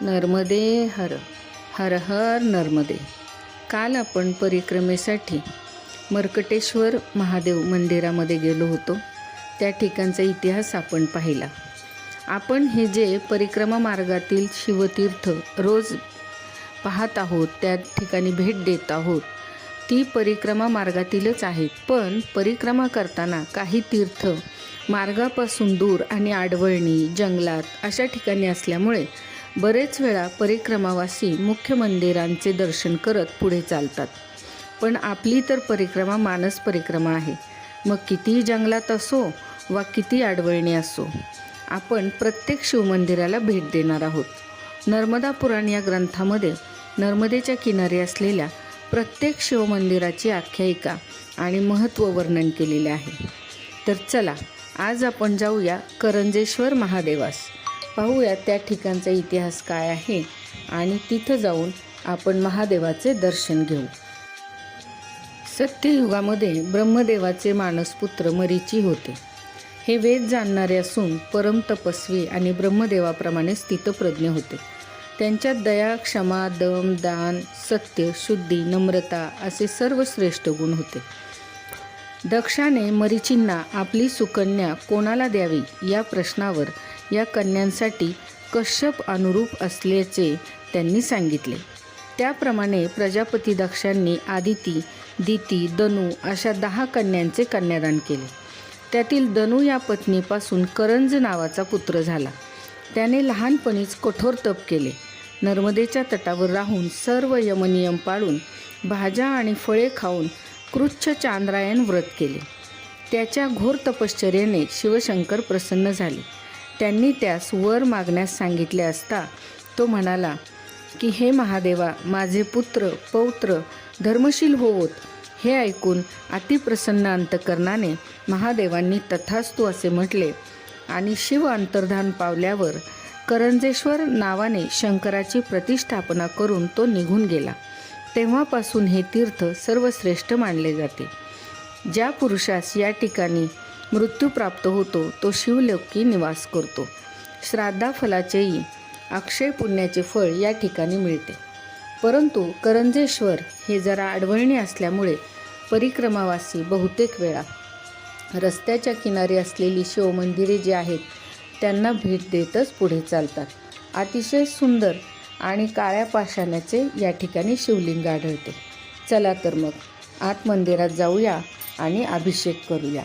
नर्मदे हर हर हर नर्मदे. काल आपण परिक्रमेसाठी मर्कटेश्वर महादेव मंदिरामध्ये गेलो होतो. त्या ठिकाणचा इतिहास आपण पाहिला. आपण हे जे परिक्रमा मार्गातील शिवतीर्थ रोज पाहत आहोत त्या ठिकाणी भेट देत आहोत ती परिक्रमा मार्गातीलच आहेत. पण परिक्रमा करताना काही तीर्थ मार्गापासून दूर आणि आडवळणी जंगलात अशा ठिकाणी असल्यामुळे बरेच वेळा परिक्रमावासी मुख्य मंदिरांचे दर्शन करत पुढे चालतात. पण आपली तर परिक्रमा मानस परिक्रमा आहे. मग कितीही जंगलात असो वा किती आडवळणी असो आपण प्रत्येक शिवमंदिराला भेट देणार आहोत. नर्मदा पुराण या ग्रंथामध्ये नर्मदेच्या किनारी असलेल्या प्रत्येक शिवमंदिराची आख्यायिका आणि महत्त्व वर्णन केलेले आहे. तर चला आज आपण जाऊया करंजेश्वर महादेवास. पाहूया त्या ठिकाणचा इतिहास काय आहे आणि तिथं जाऊन आपण महादेवाचे दर्शन घेऊ. सत्ययुगामध्ये ब्रह्मदेवाचे मानसपुत्र मरीची होते. हे वेद जाणणारे असून परम तपस्वी आणि ब्रह्मदेवाप्रमाणे स्थितप्रज्ञ होते. त्यांच्यात दया क्षमा दम दान सत्य शुद्धी नम्रता असे सर्व श्रेष्ठ गुण होते. दक्षाने मरीचींना आपली सुकन्या कोणाला द्यावी या प्रश्नावर या कन्यांसाठी कश्यप अनुरूप असल्याचे त्यांनी सांगितले. त्याप्रमाणे प्रजापती दक्षांनी आदिती दिती दनू अशा दहा कन्यांचे कन्यादान केले. त्यातील दनू या पत्नीपासून करंज नावाचा पुत्र झाला. त्याने लहानपणीच कठोर तप केले. नर्मदेच्या तटावर राहून सर्व यमनियम पाळून भाज्या आणि फळे खाऊन कृच्छ चांद्रायण व्रत केले. त्याच्या घोर तपश्चर्याने शिवशंकर प्रसन्न झाले. त्यांनी त्यास वर मागण्यास सांगितले असता तो म्हणाला की हे महादेवा माझे पुत्र पौत्र धर्मशील होवोत. हे ऐकून अतिप्रसन्न अंतकरणाने महादेवांनी तथास्तू असे म्हटले आणि शिव अंतर्धान पावल्यावर करंजेश्वर नावाने शंकराची प्रतिष्ठापना करून तो निघून गेला. तेव्हापासून हे तीर्थ सर्वश्रेष्ठ मानले जाते. ज्या पुरुषास या ठिकाणी मृत्यू प्राप्त होतो तो शिवलोकी निवास करतो. श्राद्धाफलाचेही अक्षय पुण्याचे फळ या ठिकाणी मिळते. परंतु करंजेश्वर हे जरा आडवळणी असल्यामुळे परिक्रमावासी बहुतेक वेळा रस्त्याच्या किनारी असलेली शिवमंदिरे जी आहेत त्यांना भेट देतच पुढे चालतात. अतिशय सुंदर आणि काळ्या पाषाणाचे या ठिकाणी शिवलिंग आढळते. चला तर मग आत मंदिरात जाऊया आणि अभिषेक करूया.